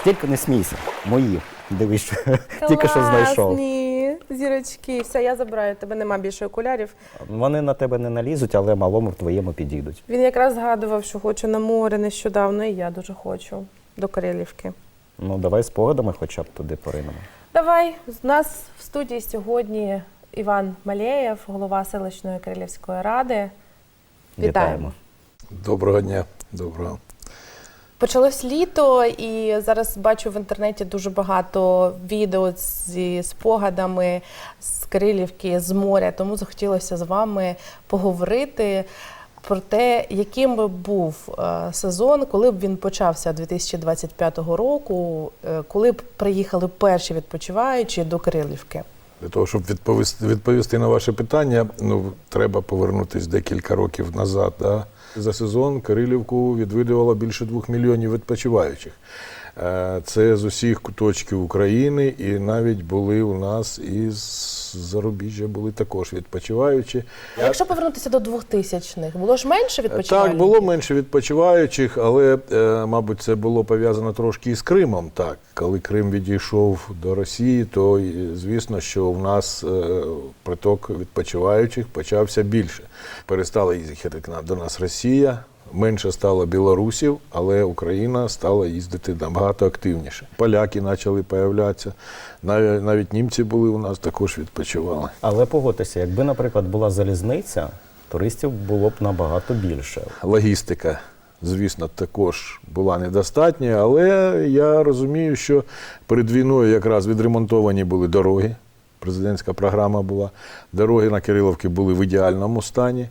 Настільки не смійся. Мої. Дивись, що тільки що знайшов. Класні зірочки. Все, я забираю. Тебе нема більше окулярів. Вони на тебе не налізуть, але малому в твоєму підійдуть. Він якраз згадував, що хоче на море нещодавно, і я дуже хочу до Карелівки. Ну, давай спогадами хоча б туди поринемо. Давай, з нас в студії сьогодні Іван Малєєв, голова селищної Карелівської ради. Вітаємо. Доброго дня. Доброго. Почалось літо, і зараз бачу в інтернеті дуже багато відео зі спогадами з Кирилівки, з моря. Тому захотілося з вами поговорити про те, яким би був е, сезон, коли б він почався 2025 року, е, коли б приїхали перші відпочиваючі до Кирилівки. Для того, щоб відповісти, відповісти на ваше питання, ну треба повернутися декілька років назад. Да? За сезон Кирилівку відвідувало більше двох мільйонів відпочиваючих. Е, Це з усіх куточків України, і навіть були у нас із зарубіжжя були також відпочиваючі. А Якщо повернутися до 2000-х, було ж менше відпочивальників? Так, було менше відпочиваючих, але, е, мабуть, це було пов'язано трошки із Кримом. Так, коли Крим відійшов до Росії, то звісно, що в нас е, приток відпочиваючих почався більше. Перестала к до нас Росія. Менше стало білорусів, але Україна стала їздити набагато активніше. Поляки почали появлятися. Навіть, навіть німці були у нас також відпочивали. Але погодьтеся, якби, наприклад, була залізниця, туристів було б набагато більше. Логістика, звісно, також була недостатня, але я розумію, що перед війною якраз відремонтовані були дороги. Президентська програма була. Дороги на Кириловки були в ідеальному стані.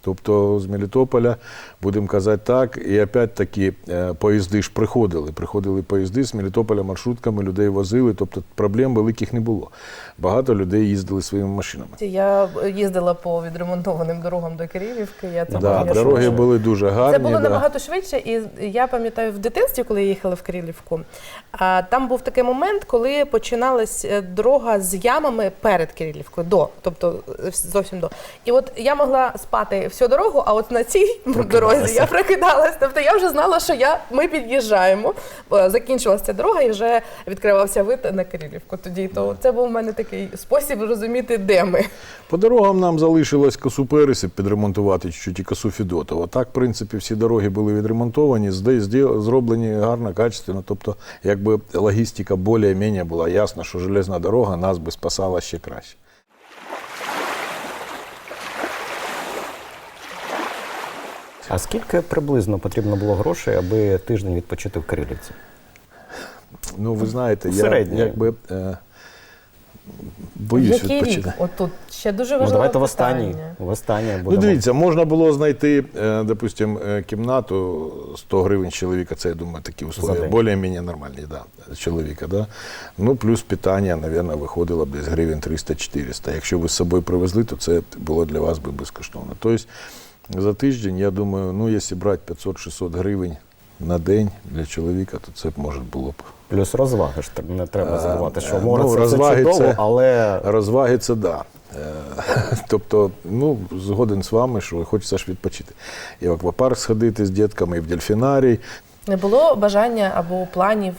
Тобто з Мелітополя, будемо казати так, і опять-таки е, поїзди ж приходили. Приходили поїзди з Мелітополя маршрутками, людей возили, тобто проблем великих не було. Багато людей їздили своїми машинами. Я їздила по відремонтованим дорогам до Кирилівки. Я це Да, дороги були дуже гарні. Це було да. набагато швидше, і я пам'ятаю в дитинстві, коли я їхала в Кирилівку, а, там був такий момент, коли починалась е, дорога з ямами перед Кирилівкою, до, тобто е, зовсім до. І от я могла спати всю дорогу, а от на цій дорозі я прокидалась. Тобто я вже знала, що я, ми під'їжджаємо. Е, Закінчилася ця дорога і вже відкривався вид на Кирилівку. Тоді то це був у мене такий спосіб розуміти, де ми. По дорогам нам залишилось косу Пересів підремонтувати чуть-чуть і косу Фідотова. Так, в принципі, всі дороги були відремонтовані, зде- зде- зроблені гарно, качественно. Тобто, якби логістика більш-менш була ясна, що железна дорога нас би спасала ще краще. А скільки приблизно потрібно було грошей, аби тиждень відпочити в Кирилівці? Ну, ви знаєте, В я середньому. якби е, боюсь Який рік? відпочити. От тут ще дуже Ну, важливе давайте в останній. питання. В останній Ну, будемо. дивіться, можна було знайти, е, допустим, е, кімнату 100 гривень чоловіка, це, я думаю, такі условия, день. більш-менш нормальні, да, з чоловіка, да. Ну, плюс питання, мабуть, виходило б десь гривень 300-400. Якщо ви з собою привезли, то це було для вас би безкоштовно. Тобто, за тиждень, я думаю, ну, якщо брати 500-600 гривень на день для чоловіка, то це, може, було б. Плюс розваги ж не треба Е, забувати, що е, море ну, це розваги чудово, це- але Розваги це да. Е, Тобто, ну, згоден з вами, що хочеться ж відпочити. І в аквапарк сходити з дітками, і в дельфінарій. Не було бажання або планів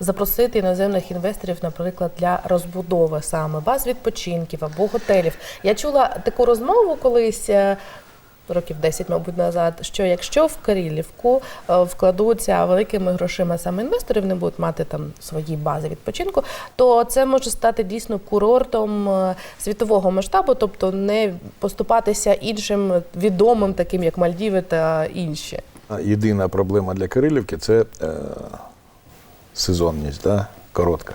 запросити іноземних інвесторів, наприклад, для розбудови саме баз відпочинків або готелів. Я чула таку розмову колись. Років 10, мабуть, назад, що якщо в Карілівку е, вкладуться великими грошима саме інвесторів, не будуть мати там свої бази відпочинку, то це може стати дійсно курортом е, світового масштабу, тобто не поступатися іншим відомим, таким як Мальдіви та інші. Єдина проблема для Кирилівки це е, сезонність, да? коротка.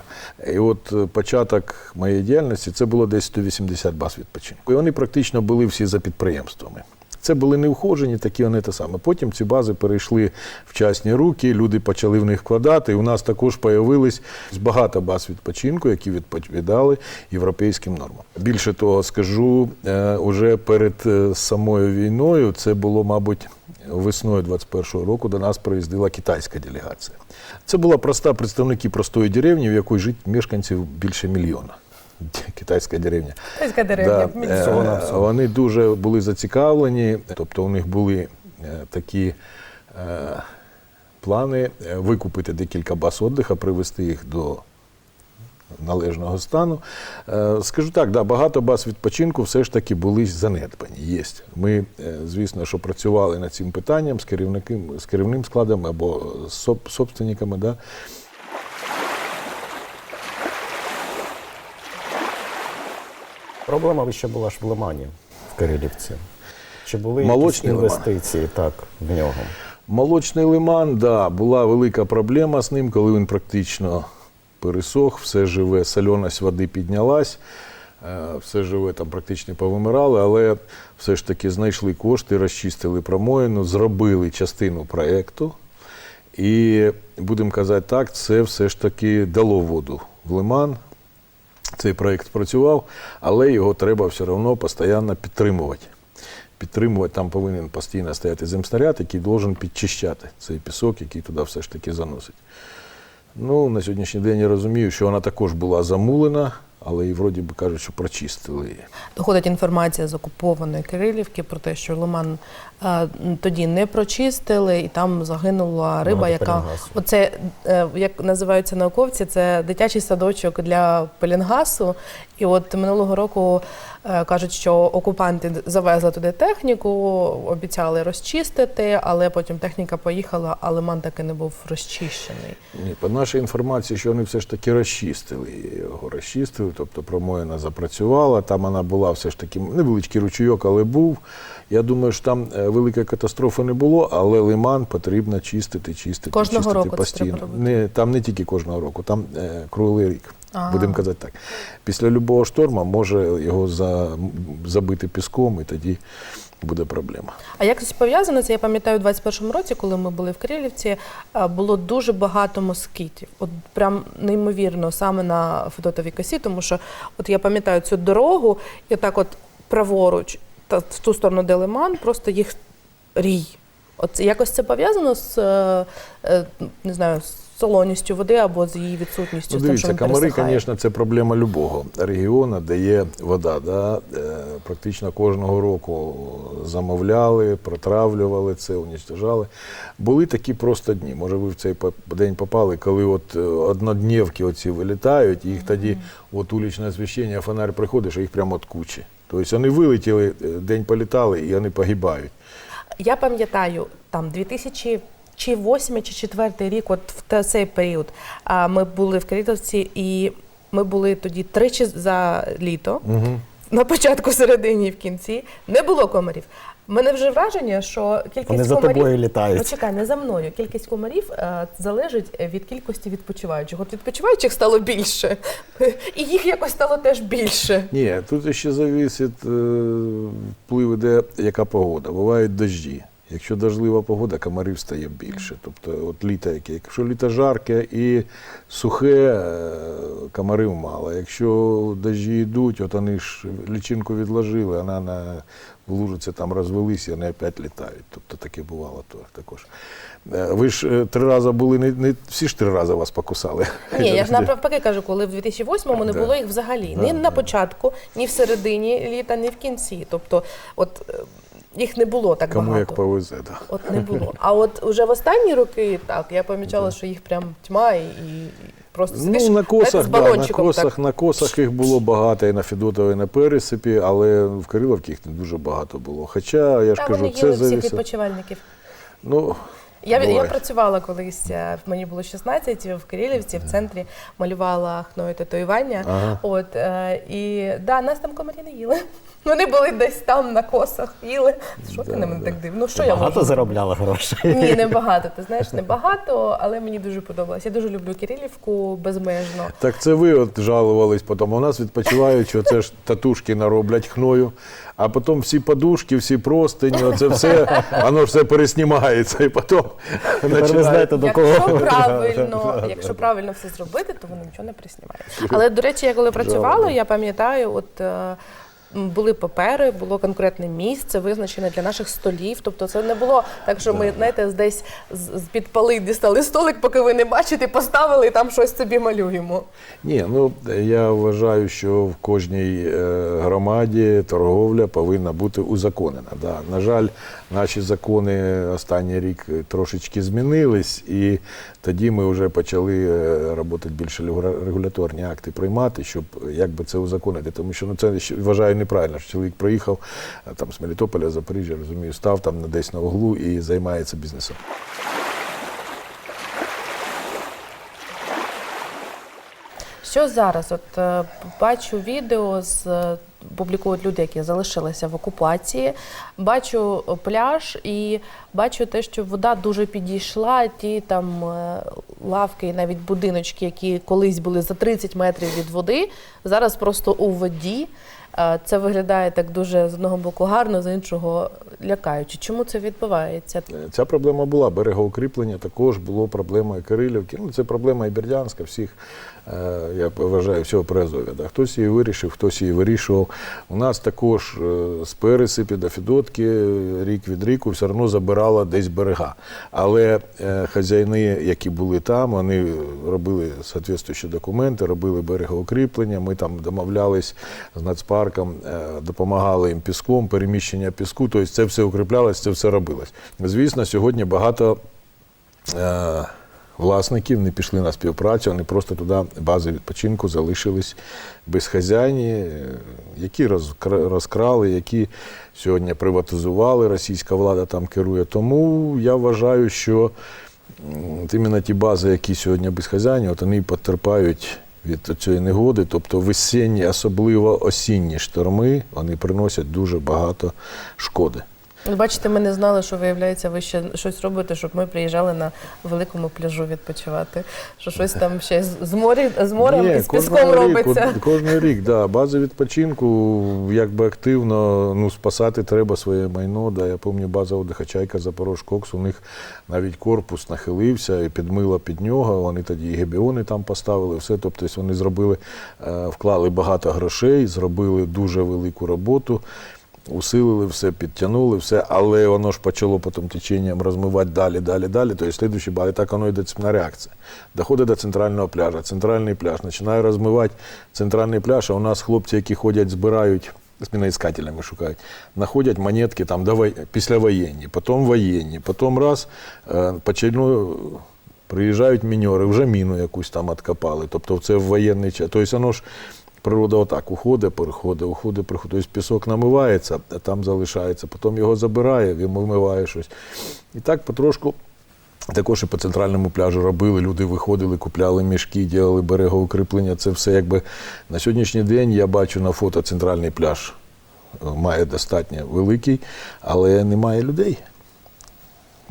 І от е, початок моєї діяльності це було десь 180 баз відпочинку. І вони практично були всі за підприємствами. Це були неухожені, такі вони те саме. Потім ці бази перейшли в частні руки, люди почали в них вкладати. І у нас також появились багато баз відпочинку, які відповідали європейським нормам. Більше того, скажу, е, уже перед е, самою війною це було, мабуть, весною 21-го року до нас приїздила китайська делегація. Це була проста представники простої деревні, в якій жить мешканців більше мільйона. Китайська деревня. Китайська деревня. Да, е, Вони дуже були зацікавлені, тобто у них були е, такі е, плани викупити декілька баз віддиха, привести їх до належного стану. Скажу так, да, багато баз відпочинку все ж таки були занедбані. Є. Ми, звісно, що працювали над цим питанням з керівником, з керівним складом або з собственниками. Да. Проблема ще була ж в Лимані в Кирилівці. Чи були Молочний якісь Лиман. інвестиції так, в нього? Молочний лиман, да, була велика проблема з ним, коли він практично пересох, все живе, сольоність води піднялась, е, все живе там практично повимирали, але все ж таки знайшли кошти, розчистили промоїну, зробили частину проєкту. І будемо казати так, це все ж таки дало воду в лиман. Цей проєкт працював, але його треба все одно постійно підтримувати. Підтримувати там повинен постійно стояти земснаряд, який должен підчищати цей пісок, який туди все ж таки заносить. Ну, на сьогоднішній день я розумію, що вона також була замулена, але і вроді би кажуть, що прочистили її. Доходить інформація з окупованої Кирилівки про те, що Лиман е, тоді не прочистили, і там загинула риба, Багато яка пеленгасу. оце е, як називаються науковці, це дитячий садочок для пеленгасу. І от минулого року е, кажуть, що окупанти завезли туди техніку, обіцяли розчистити, але потім техніка поїхала, а лиман таки не був розчищений. Ні, по нашій інформації, що вони все ж таки розчистили його розчистили, тобто промоїна запрацювала. Там вона була все ж таки невеличкий ручійок, але був. Я думаю, що там е, великої катастрофи не було, але лиман потрібно чистити, чистити, Кожного чистити року це постійно. треба робити? Не, там не тільки кожного року, там е, круглий рік. Ага. Будемо казати так. Після любого шторму може його за, забити піском, і тоді буде проблема. А як це пов'язано? Це я пам'ятаю, у 21-му році, коли ми були в Кирилівці, е, було дуже багато москітів. От прям неймовірно, саме на Федотовій косі, тому що от я пам'ятаю цю дорогу, і так от праворуч, та в ту сторону, де лиман, просто їх рій. От якось це пов'язано з е, е, не знаю, з солоністю води або з її відсутністю. Ну, дивіться, він Камари, звісно, це проблема любого регіону, де є вода. Да? Е, Практично кожного року замовляли, протравлювали це, унічтожали. Були такі просто дні. Може, ви в цей день попали, коли от е, однодневки оці вилітають, і їх тоді от улічне освіщення, фонарь приходиш, а їх прямо от кучі. Тобто вони вилетіли, е, день політали, і вони погибають. Я пам'ятаю, там 2000 чи 8 чи 4 рік, от в цей період, а, ми були в Кирилівці, і ми були тоді тричі за літо, Угу. на початку, середині і в кінці. Не було комарів. Мене вже враження, що кількість Вони за комарів... тобою літають. Почекай, не за мною. Кількість комарів е, залежить від кількості відпочиваючих. От відпочиваючих стало більше, і їх якось стало теж більше. Ні, тут ще зависить е, вплив іде, яка погода. Бувають дожді. Якщо дождлива погода, комарів стає більше. Тобто, от літо яке. Якщо літо жарке і сухе, е, комарів мало. Якщо дожді йдуть, от вони ж лічинку відложили, вона на лужиці там розвелися, вони опять літають. Тобто таке бувало також. Е, Ви ж е, три рази були, не, не всі ж три рази вас покусали. Ні, я ж навпаки кажу, коли в 2008-му не Да. було їх взагалі. Ні Да, на да. початку, ні в середині літа, ні в кінці. Тобто, от їх не було так Кому як повезе. Да. От не було. А от уже в останні роки так я помічала, що їх прям тьма і, і просто сидиш, Ну, на косах, да, на косах, так. на косах їх було багато, і на Федотові, і на Пересипі, але в Кириловці їх не дуже багато було. Хоча, я ж Та кажу, вони це їли всіх відпочивальників. Ну, Я, я працювала колись, е, мені було 16, в Кирилівці, в центрі малювала хною татуювання. Ага. От, е, і да, нас там комарі не їли. Вони були десь там на косах, їли. Що ти на мене да. так дивно? Ну, що я Багато можу? заробляла грошей. Ні, не багато. Ти знаєш, не багато, але мені дуже подобалось. Я дуже люблю Кирилівку безмежно. так це ви от жалувались потім. У нас відпочивають, що це ж татушки нароблять хною, а потім всі подушки, всі простині, оце все, воно ж все переснімається. І потім Тепер ви починає- знаєте, до Якщо кого. правильно, якщо правильно все зробити, то воно нічого не приснімає. Але до речі, я коли працювала, Жалко. я пам'ятаю, от е, були папери, було конкретне місце, визначене для наших столів. Тобто це не було так, що ми знаєте, десь з під поли дістали столик, поки ви не бачите, поставили і там щось собі малюємо. Ні, ну я вважаю, що в кожній е, громаді торговля повинна бути узаконена. Да. На жаль, наші закони останній рік трошечки змінились, і тоді ми вже почали працювати більше регуляторні акти приймати, щоб якби це узаконити. Тому що ну це вважаю неправильно, що чоловік приїхав е, там з Мелітополя, Запоріжжя, розумію, став там десь на углу і займається бізнесом. Що зараз? От е, бачу відео з е, публікують люди, які залишилися в окупації. Бачу пляж і бачу те, що вода дуже підійшла. Ті там лавки і навіть будиночки, які колись були за 30 метрів від води, зараз просто у воді. Е, Це виглядає так дуже з одного боку гарно, з іншого лякаючи. Чому це відбувається? Ця проблема була. Берегоукріплення також було проблемою Кирилівки. Ну, це проблема і Бердянська, всіх, е, я вважаю, всього Приазов'я. Да. Хтось її вирішив, хтось її вирішував. У нас також е, з Пересипі до Федотки е, рік від ріку все одно забирала десь берега. Але е, хазяїни, які були там, вони робили соответствуючі документи, робили берегоукріплення. Ми там домовлялись з нацпарком, е, допомагали їм піском, переміщення піску. Тобто це все укріплялось, це все робилось. Звісно, сьогодні багато. Власників не пішли на співпрацю, вони просто туди бази відпочинку залишились безхазяйні, е, які розкрали, які сьогодні приватизували, російська влада там керує. Тому я вважаю, що іменно ті бази, які сьогодні безхазяйні, от вони потерпають від цієї негоди. Тобто весенні, особливо осінні шторми, вони приносять дуже багато шкоди. От Бачите, ми не знали, що виявляється, ви ще щось робите, щоб ми приїжджали на великому пляжу відпочивати. Що щось там ще з морі з морем і з піском кожного робиться. Рік, кожен рік, да, бази відпочинку якби активно ну, спасати треба своє майно. Да. Я пам'ятаю, база отдиха Чайка Запорожкокс, у них навіть корпус нахилився і підмило під нього. Вони тоді і гебіони там поставили, все. Тобто вони зробили, е, вклали багато грошей, зробили дуже велику роботу. Усилили все, підтягнули все, але воно ж почало потім теченням розмивати далі, далі, далі. Тобто слідуючі бали, так воно йде цепна реакція. Доходить до центрального пляжа. Центральний пляж починає розмивати центральний пляж. А у нас хлопці, які ходять, збирають. З міноіскателями шукають, знаходять монетки там до вой- післявоєнні, потім воєнні, потім раз е, почину, приїжджають міньори, вже міну якусь там откопали. Тобто це в воєнний час. Тобто воно ж Природа отак уходить, переходить, уходить, приходить. Тобто пісок намивається, а там залишається, потім його забирає, він вимиває щось. І так потрошку. Також і по центральному пляжу робили, люди виходили, купляли мішки, діяли берегоукріплення. Це все якби на сьогоднішній день я бачу на фото центральний пляж е, має достатньо великий, але немає людей.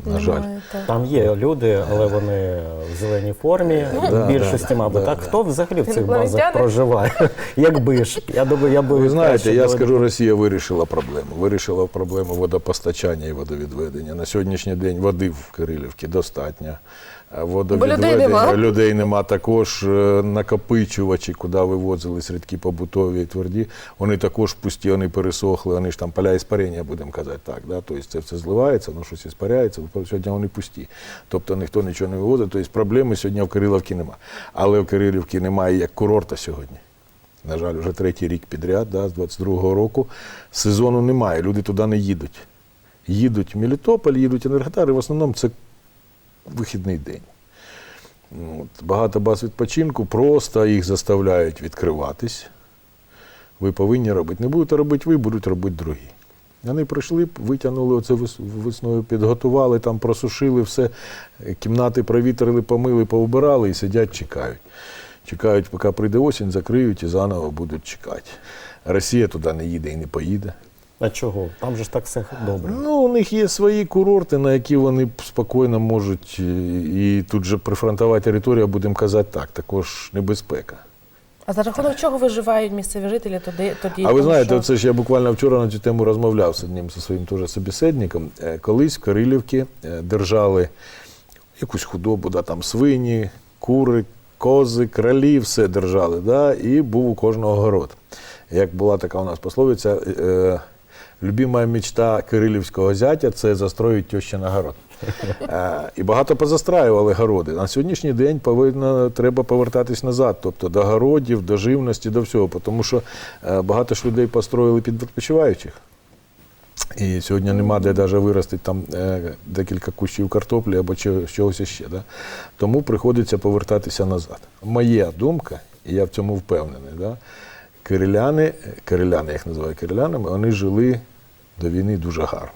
На жаль. Немає. Там є люди, але вони в зеленій формі, в більшості, мабуть. так хто взагалі в цих базах проживає? Якби ж я думаю, я би Ви знаєте, я скажу, Росія вирішила проблему. Вирішила проблему водопостачання і водовідведення. На сьогоднішній день води в Кирилівці достатньо. Водовідведення людей нема. людей нема. Також е, накопичувачі, куди вивозились рідкі побутові і тверді, вони також пусті, вони пересохли, вони ж там поля іспарення, будемо казати так. Да? Тобто це все зливається, воно щось іспаряється, сьогодні вони пусті. Тобто ніхто нічого не вивозить. Тобто проблеми сьогодні в Кирилівці нема. Але в Кирилівці немає як курорта сьогодні. На жаль, вже третій рік підряд, да, з 22-го року. Сезону немає, люди туди не їдуть. Їдуть в Мелітополь, їдуть в Енергодар, в основному це вихідний день. От, багато баз відпочинку, просто їх заставляють відкриватись. Ви повинні робити. Не будете робити ви, будуть робити другі. Вони прийшли, витягнули оце весною, підготували, там просушили все, кімнати провітрили, помили, поубирали і сидять, чекають. Чекають, поки прийде осінь, закриють і заново будуть чекати. Росія туди не їде і не поїде. А чого? Там же ж так все добре. Ну, у них є свої курорти, на які вони спокійно можуть. е, І тут же прифронтова територія, будемо казати так, також небезпека. А за рахунок чого виживають місцеві жителі тоді? тоді А ви знаєте, що- оце ж я буквально вчора на цю тему розмовляв з одним зі своїм теж собеседником. Е, Колись в Кирилівці е, держали якусь худобу, да, там свині, кури, кози, кролі, все держали. Да, і був у кожного город. Як була така у нас пословиця, любима мечта кирилівського зятя це застроїть теща город. Е, І багато позастраювали городи. На сьогоднішній день повинно, треба повертатись назад, тобто до городів, до живності, до всього. Тому що е, багато ж людей построїли під відпочиваючих. І сьогодні нема де навіть виростити там е, декілька кущів картоплі або чогось іще. Да? Тому приходиться повертатися назад. Моя думка, і я в цьому впевнений, да? Кириляни, кириляни, я їх називаю кирилянами, вони жили до війни дуже гарно.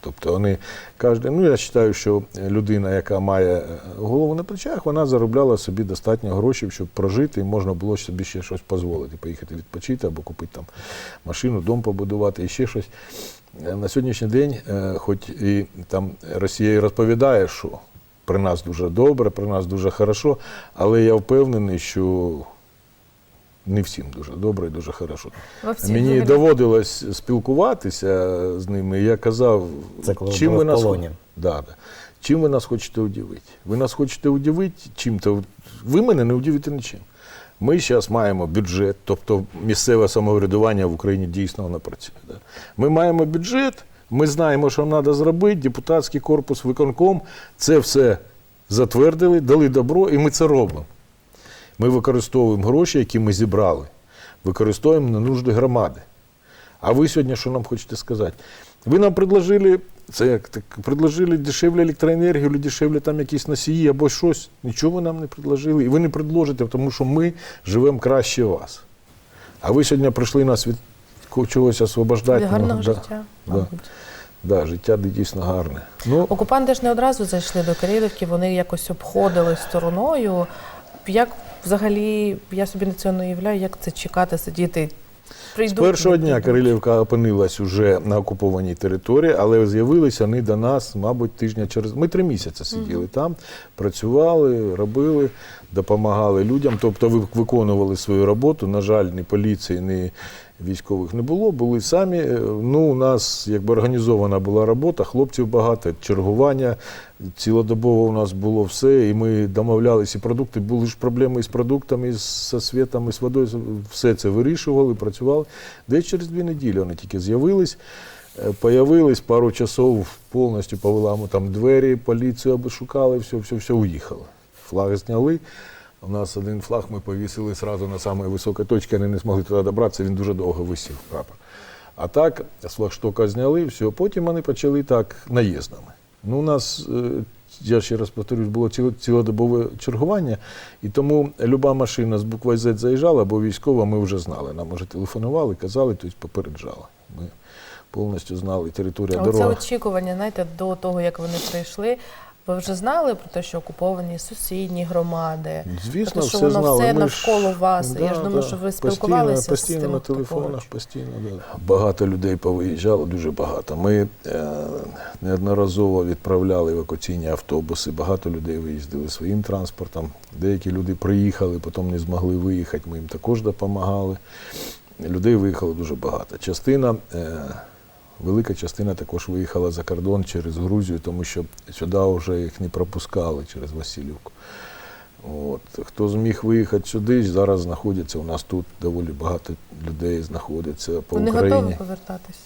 Тобто вони кожен, ну я вважаю, що людина, яка має е, голову на плечах, вона заробляла собі достатньо грошей, щоб прожити, і можна було собі ще щось дозволити, поїхати відпочити або купити там машину, дом побудувати і ще щось. Е, На сьогоднішній день, е, хоч і там Росія розповідає, що при нас дуже добре, при нас дуже хорошо, але я впевнений, що не всім дуже добре і дуже хорошо. Мені взагалі. доводилось спілкуватися з ними. і Я казав, Це коли чим ви нас. Да, да. Чим ви нас хочете удивити? Ви нас хочете удивити чим-то. Ви мене не удивите нічим. Ми зараз маємо бюджет, тобто місцеве самоврядування в Україні дійсно воно працює. Да? Ми маємо бюджет, ми знаємо, що треба зробити, депутатський корпус, виконком, це все затвердили, дали добро, і ми це робимо. Ми використовуємо гроші, які ми зібрали, використовуємо на нужди громади. А ви сьогодні що нам хочете сказати? Ви нам предложили, це як так, предложили дешевле електроенергію, дешевле там якісь носії або щось. Нічого ви нам не предложили. І ви не предложите, тому що ми живемо краще вас. А ви сьогодні прийшли нас від чогось освобождати. Від гарного Ну, життя, Да, мабуть. да, життя дійсно гарне. Ну, Окупанти ж не одразу зайшли до Кирилівки, вони якось обходили стороною. Як взагалі, я собі на це не уявляю, як це чекати, сидіти. З першого дня. Кирилівка опинилась уже на окупованій території, але з'явилися вони до нас, мабуть, тижня через. Ми три місяці сиділи там, працювали, робили, допомагали людям, тобто ви- виконували свою роботу. На жаль, ні поліції, ні військових не було, були самі. Е, Ну, у нас якби організована була робота, хлопців багато, чергування. Цілодобово у нас було все, і ми домовлялися, продукти були ж проблеми із продуктами, з світом, з водою. Все це вирішували, працювали. Десь через дві неділі вони тільки з'явились. Е, Появились пару часов повністю повелами там двері, поліцію обшукали, все, все, все, уїхали. Флаг зняли. У нас один флаг ми повісили одразу на самій високій точці, вони не змогли туди добратися, він дуже довго висів прапор. А так, з флагштока зняли, все. Потім вони почали так наїздами. Ну, у нас, е, я ще раз повторюсь, було ціло- цілодобове чергування, і тому люба машина з буквою Z заїжджала, бо військова ми вже знали. Нам вже телефонували, казали, тобто попереджали. Ми повністю знали територію А Оце дорога. очікування, знаєте, до того, як вони прийшли. Ви вже знали про те, що окуповані сусідні громади, Звісно, про те, що все воно знали. все Ми навколо вас. Я ж думаю, да. що ви Постійно, спілкувалися з постійно тими, на телефонах, постійно. Да. Багато людей повиїжджало, дуже багато. Ми е, неодноразово відправляли евакуаційні автобуси, багато людей виїздили своїм транспортом. Деякі люди приїхали, потім не змогли виїхати. Ми їм також допомагали. Людей виїхало дуже багато. Частина. Е, Велика частина також виїхала за кордон через Грузію, тому що сюди вже їх не пропускали через Васильівку. От. Хто зміг виїхати сюди, зараз знаходяться. У нас тут доволі багато людей знаходиться по Вони Україні. готові повертатись.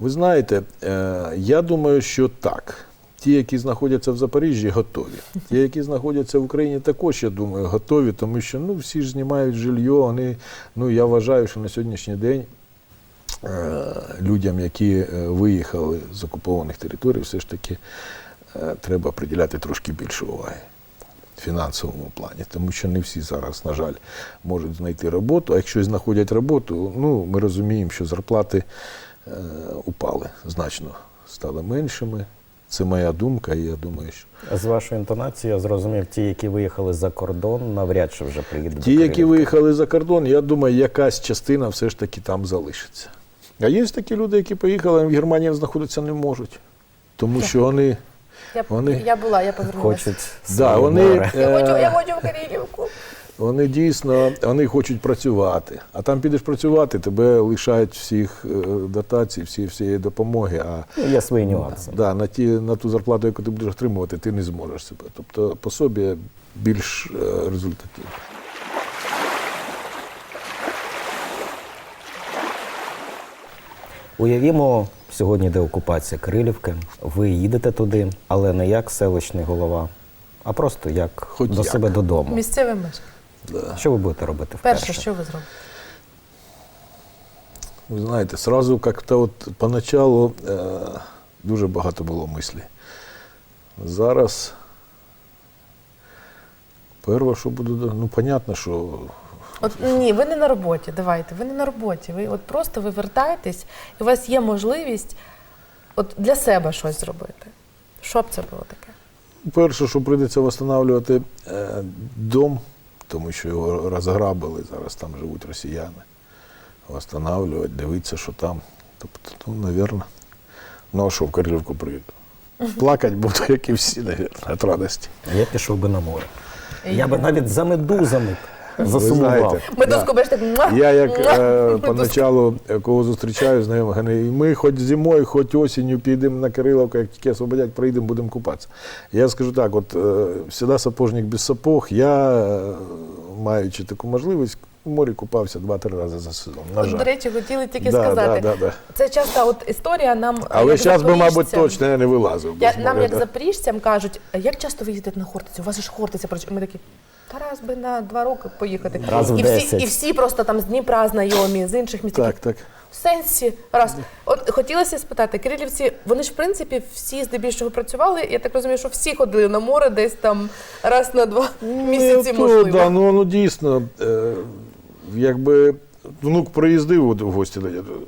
Ви знаєте, е, я думаю, що так. Ті, які знаходяться в Запоріжжі, готові. Ті, які знаходяться в Україні, також, я думаю, готові, тому що ну, всі ж знімають жилье. Вони, ну, я вважаю, що на сьогоднішній день людям, які е, виїхали з окупованих територій, все ж таки е, треба приділяти трошки більше уваги в фінансовому плані, тому що не всі зараз, на жаль, можуть знайти роботу. А якщо знаходять роботу, ну, ми розуміємо, що зарплати е, упали значно, стали меншими. Це моя думка, і я думаю, що З вашої інтонації я зрозумів, ті, які виїхали за кордон, навряд чи вже приїдуть. ті, до які виїхали за кордон, я думаю, якась частина все ж таки там залишиться. А є такі люди, які поїхали, а в Германії знаходитися не можуть, тому що вони. Я, Вони- я була, я повернулася. хочуть Да, вони, море. Я хочу, я е, хочу в Кирилівку. Вони дійсно вони хочуть працювати. А там підеш працювати, тебе лишають всіх е, дотацій, всі, всієї допомоги. А Ну, Є свої нюанси. да, на, ті, на ту зарплату, яку ти будеш отримувати, ти не зможеш себе. Тобто пособі більш е, Уявімо, сьогодні йде окупація Кирилівки. Ви їдете туди, але не як селищний голова, а просто як Хоч до як. себе додому. Місцевий меж. Да. Що ви будете робити вперше? Перше, що ви зробите? Ви знаєте, сразу как-то от поначалу е, дуже багато було мислі. Зараз, перше, що буду, ну, понятно, що От ні, ви не на роботі. Давайте, ви не на роботі. Ви от просто ви вертаєтесь, і у вас є можливість от для себе щось зробити. Що б це було таке? перше, що прийдеться встановлювати е, дом, тому що його розграбили, зараз там живуть росіяни. Встановлювати, дивитися, що там. Тобто, ну, навірно, ну а що в Кирилівку прийду. Плакати буду, як і всі, навірно, від радості. Я пішов би на море. Я би навіть за медузами засумував. Медузку да. бачиш так. муа, Я як е, поначалу, е, кого зустрічаю, знайомих, вони, ми хоч зимою, хоч осінню підемо на Кириловку, як тільки освободять, приїдемо, будемо купатися. Я скажу так, от е, всегда сапожник без сапог, я, е, маючи таку можливість, в морі купався два-три рази за сезон. На жаль. До речі, хотіли тільки Да, сказати. да, да, да. Це часто от історія нам. Але зараз би, мабуть, точно я не вилазив. Я, нам, моря, як да. запоріжцям, кажуть, як часто ви їздите на Хортицю? У вас ж Хортиця. Ми такі. Та раз би на два роки поїхати. Раз в і, всі, 10. і всі просто там з Дніпра знайомі, з інших міст. Так, так. В сенсі раз. От хотілося спитати, кирилівці, вони ж в принципі всі здебільшого працювали. Я так розумію, що всі ходили на море десь там раз на два місяці, Ну, можливо. Да, ну, ну дійсно, е, якби внук приїздив от в гості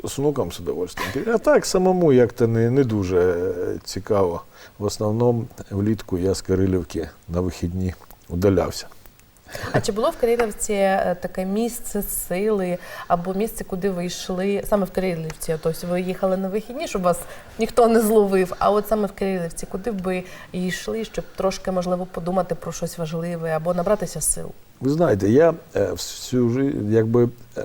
з внуком з удовольствием. А так самому як-то не, не дуже е, цікаво. В основному влітку я з Кирилівки на вихідні удалявся. А чи було в Кирилівці е, таке місце сили або місце, куди ви йшли саме в Кирилівці? Тобто ви їхали на вихідні, щоб вас ніхто не зловив. А от саме в Кирилівці, куди б ви йшли, щоб трошки можливо подумати про щось важливе або набратися сил? Ви знаєте, я е, всю якби е,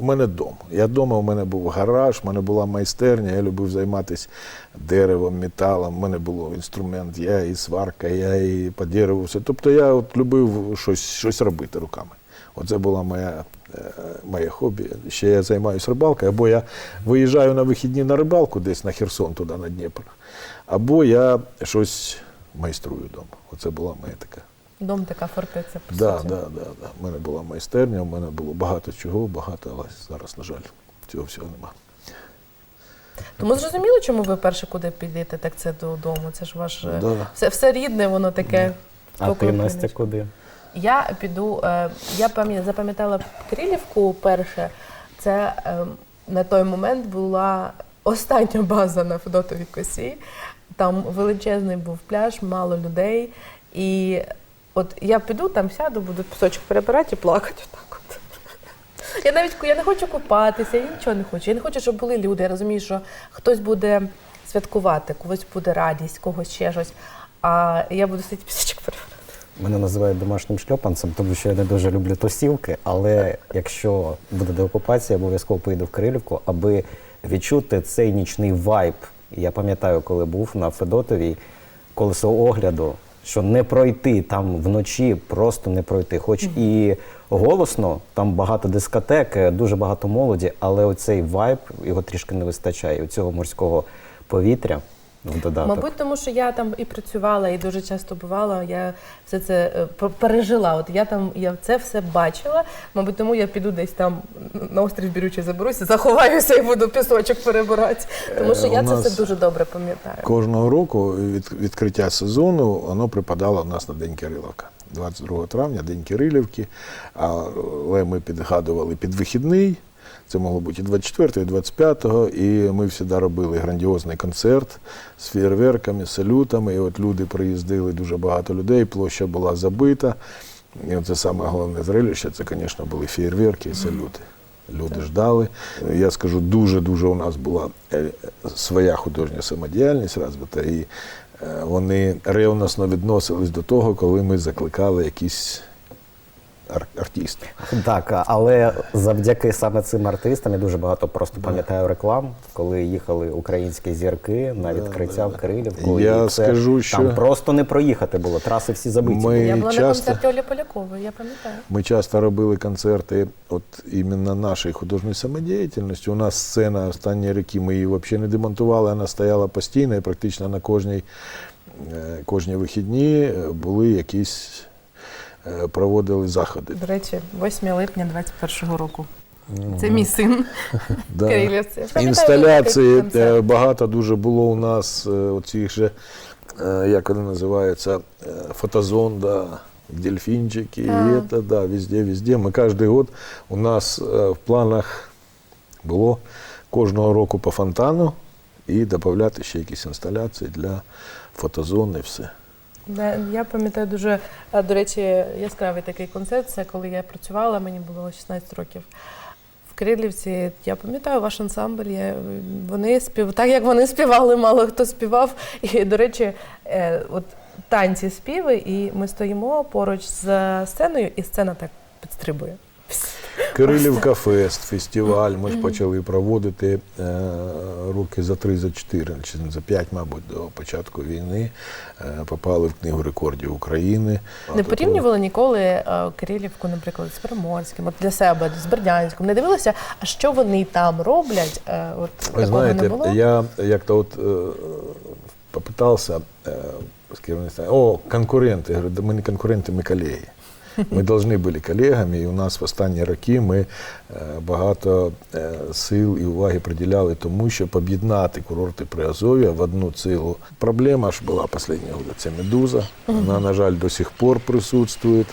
у мене дом. Я вдома, у мене був гараж, у мене була майстерня, я любив займатися деревом, металом. У мене був інструмент, я і сварка, я і по дереву. Все. Тобто я от любив щось, щось робити руками. Оце було моє, е, моє хобі. Ще я займаюся рибалкою, або я виїжджаю на вихідні на рибалку десь на Херсон, туди на Дніпро, або я щось майструю вдома. Оце була моя така. Дом така фортеця, по Да, суті. да, да, да. У мене була майстерня, у мене було багато чого, багато, але зараз, на жаль, цього всього нема. Тому зрозуміло, чому ви перше куди підете, так це додому. Це ж ваш е, Да. все, все рідне, воно таке. А ти. Настя, куди? Я піду, е, я запам'ятала Кирилівку перше. Це е, на той момент була остання база на Федотовій косі. Там величезний був пляж, мало людей. І от я піду, там сяду, буду пісочок перебирати і плакати. Отак от. Я навіть я не хочу купатися, я нічого не хочу. Я не хочу, щоб були люди. Я розумію, що хтось буде святкувати, когось буде радість, когось ще щось. А я буду сидіти пісочок перебирати. Мене називають домашнім шльопанцем, тому що я не дуже люблю тосівки. Але якщо буде деокупація, обов'язково поїду в Кирилівку, аби відчути цей нічний вайб. Я пам'ятаю, коли був на Федотовій колесо огляду, що не пройти там вночі, просто не пройти. Хоч і голосно, там багато дискотек, е, дуже багато молоді, але оцей вайб його трішки не вистачає. У цього морського повітря в додаток. Мабуть, тому що я там і працювала, і дуже часто бувала. Я все це е, пережила. От я там я це все бачила. Мабуть, тому я піду десь там на острів Бірючий заберуся, заховаюся і буду пісочок перебирати. Тому що Е, я це все дуже добре пам'ятаю. Кожного року від, відкриття сезону воно припадало в нас на День Кириловка. 22 травня, День Кирилівки. Але ми підгадували під вихідний. Це могло бути і 24, і 25, і ми завжди робили грандіозний концерт з фєєрверками, салютами. І от люди приїздили, дуже багато людей, площа була забита. І це саме головне зрелище, це, звісно, були фєєрверки і салюти. Люди ждали. Я скажу, дуже-дуже у нас була е, своя художня самодіяльність розвита, і е, вони ревносно відносились до того, коли ми закликали якісь ар- артист. Так, але завдяки саме цим артистам я дуже багато просто пам'ятаю реклам, коли їхали українські зірки на відкриття в Кирилівку. Я і це, скажу, що- там просто не проїхати було. Траси всі забиті. Ми Я була на концерті Олі Полякової, я пам'ятаю. ми часто робили концерти от іменно нашої художньої самодіяльності. У нас сцена останні роки, ми її взагалі не демонтували, вона стояла постійно і практично на кожній, е, кожні вихідні були якісь, проводили заходи. До речі, 8 липня 21-го року. Це мій син Да. Інсталяції е, багато дуже було у нас е, оцих же, е, як вони називаються, е, фотозонда, дельфінчики, Так. і це, да, везде, везде. Ми кожен год у нас е, в планах було кожного року по фонтану і додати ще якісь інсталяції для фотозони і все. Да, Я пам'ятаю дуже, до речі, яскравий такий концерт. Це коли я працювала, мені було 16 років. В Кирилівці я пам'ятаю ваш ансамбль. Я, вони спів... Так як вони співали, мало хто співав. І, до речі, е, от танці співи, і ми стоїмо поруч з сценою, і сцена так підстрибує. Кирилівка Фест, фестиваль. Ми ж почали проводити е, роки за три, за чотири, чи за п'ять, мабуть, до початку війни. Е, попали в книгу рекордів України. Не порівнювали ніколи е, Кирилівку, наприклад, з Приморським, от для себе, з Бердянськом. Не дивилися, а що вони там роблять? От Ви такого знаєте, не було? я як-то от е, попитався з керівництва, о, конкуренти. Я говорю, да ми не конкуренти, ми колеги. Ми повинні бути колегами, і у нас в останні роки ми е, багато е, сил і уваги приділяли тому, щоб об'єднати курорти Приазов'я в одну цілу. Проблема ж була останні роки, це медуза. Вона, на жаль, до сих пор присутствує.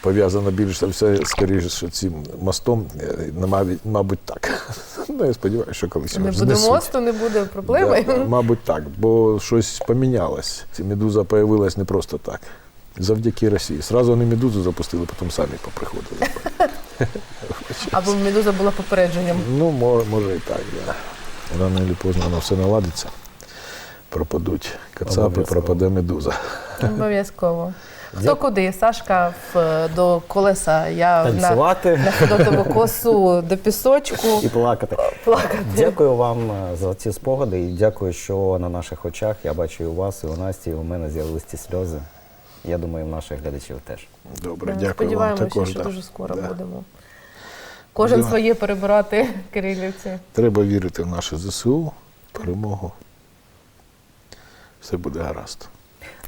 Пов'язана більше все, скоріше, що цим мостом, е, мабуть, мабуть, так. Ну, я сподіваюся, що колись не буде мосту, не буде проблеми. Да, мабуть, так, бо щось помінялось. Медуза появилась не просто так. Завдяки Росії. Сразу вони медузу запустили, потім самі поприходили. Або медуза була попередженням. Ну, може і так, да. Рано чи поздно воно все наладиться. Пропадуть кацапи, Обов'язково. пропаде медуза. Обов'язково. Хто куди? Сашка в, до колеса, я Танцювати на ходотову косу до пісочку і плакати. плакати. Дякую вам е, за ці спогади і дякую, що на наших очах я бачу і у вас, і у Насті, і у мене з'явилися ці сльози. Я думаю, і в наших глядачів теж. Добре, дякую вам Сподіваємося, також. що да. дуже скоро Да. будемо. Кожен Да. своє перебирати Кирилівці. Треба вірити в наше ЗСУ, перемогу. Все буде гаразд.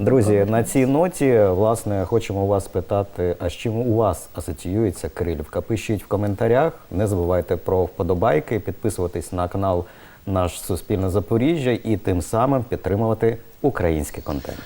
Друзі, на цій ноті, власне, хочемо вас питати, а з чим у вас асоціюється Кирилівка? Пишіть в коментарях. Не забувайте про вподобайки, підписуватись на канал Наш Суспільне Запоріжжя і тим самим підтримувати український контент.